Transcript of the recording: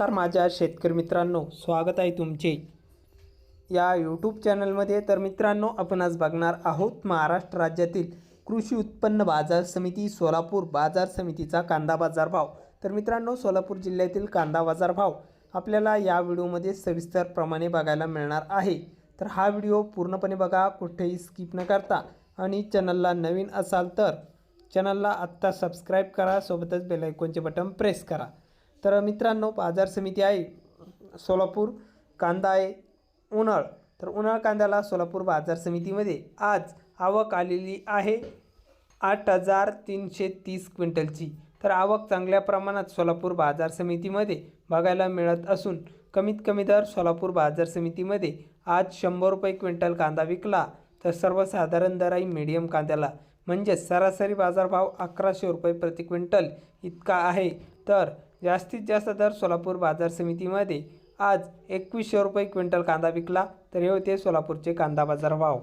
नमस्कार माझ्या शेतकरी मित्रांनो स्वागत आहे तुमचे. या यूट्यूब चॅनलमध्ये तर मित्रांनो आपण आज बघणार आहोत महाराष्ट्र राज्यातील कृषी उत्पन्न बाजार समिती सोलापूर बाजार समितीचा कांदा बाजार भाव. तर मित्रांनो सोलापूर जिल्ह्यातील कांदा बाजार भाव आपल्याला या व्हिडिओमध्ये सविस्तरप्रमाणे बघायला मिळणार आहे. तर हा व्हिडिओ पूर्णपणे बघा कुठेही स्किप न करता. आणि चॅनलला नवीन असाल तर चॅनलला आत्ता सबस्क्राईब करा सोबतच बेलायकोनचे बटन प्रेस करा. तर मित्रांनो बाजार समिती आहे सोलापूर कांदा आहे उन्हाळ. तर उन्हाळ कांद्याला सोलापूर बाजार समितीमध्ये आज आवक आलेली आहे आठ हजार तीनशे तीस क्विंटलची. तर आवक चांगल्या प्रमाणात सोलापूर बाजार समितीमध्ये बघायला मिळत असून कमीत कमी दर सोलापूर बाजार समितीमध्ये आज शंभर रुपये क्विंटल कांदा विकला. तर सर्वसाधारण दर आहे मीडियम कांद्याला. म्हणजेच सरासरी बाजारभाव अकराशे रुपये प्रति क्विंटल इतका आहे. तर जास्तीत जास्त दर सोलापूर बाजार समितीमध्ये. आज एकवीसशे रुपये क्विंटल कांदा विकला तर हे होते सोलापूरचे कांदा बाजार भाव.